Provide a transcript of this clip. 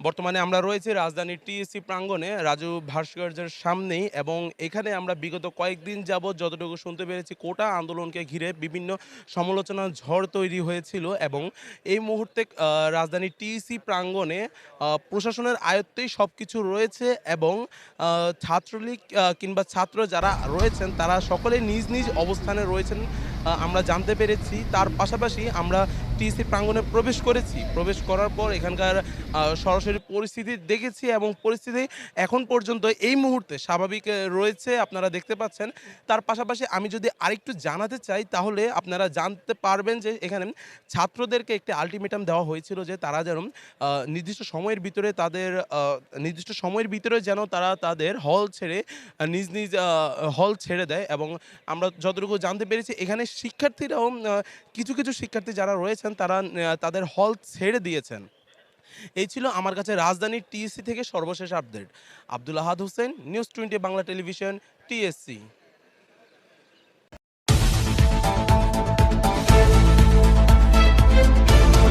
বর্তমানে আমরা রয়েছি রাজধানীর টিএসসি প্রাঙ্গণে রাজু ভাস্কর্যের সামনেই এবং এখানে আমরা বিগত কয়েকদিন যাবৎ যতটুকু শুনতে পেরেছি, কোটা আন্দোলনকে ঘিরে বিভিন্ন সমালোচনার ঝড় তৈরি হয়েছিল এবং এই মুহূর্তে রাজধানীর টিএসসি প্রাঙ্গণে প্রশাসনের আয়ত্তেই সব কিছু রয়েছে এবং ছাত্রলীগ কিংবা ছাত্র যারা রয়েছেন, তারা সকলে নিজ নিজ অবস্থানে রয়েছেন আমরা জানতে পেরেছি। তার পাশাপাশি আমরা টিএসসি প্রাঙ্গণে প্রবেশ করেছি। প্রবেশ করার পর এখানকার সরাসরি পরিস্থিতি দেখেছি এবং পরিস্থিতি এখন পর্যন্ত এই মুহূর্তে স্বাভাবিক রয়েছে, আপনারা দেখতে পাচ্ছেন। তার পাশাপাশি আমি যদি আরেকটু জানাতে চাই, তাহলে আপনারা জানতে পারবেন যে এখানে ছাত্রদেরকে একটি আলটিমেটাম দেওয়া হয়েছিল যে তারা যেন নির্দিষ্ট সময়ের ভিতরে তাদের নির্দিষ্ট সময়ের ভিতরে যেন তারা তাদের হল ছেড়ে নিজ নিজ হল ছেড়ে দেয় এবং আমরা যতটুকু জানতে পেরেছি, এখানে শিক্ষার্থীরাও কিছু কিছু শিক্ষার্থী যারা রয়েছেন তারা তাদের হল ছেড়ে দিয়েছেন। এই ছিল আমার কাছে রাজধানীর টিএসসি থেকে সর্বশেষ update. Abdul Ahad Hossain, news twenty Bangla television, TSC.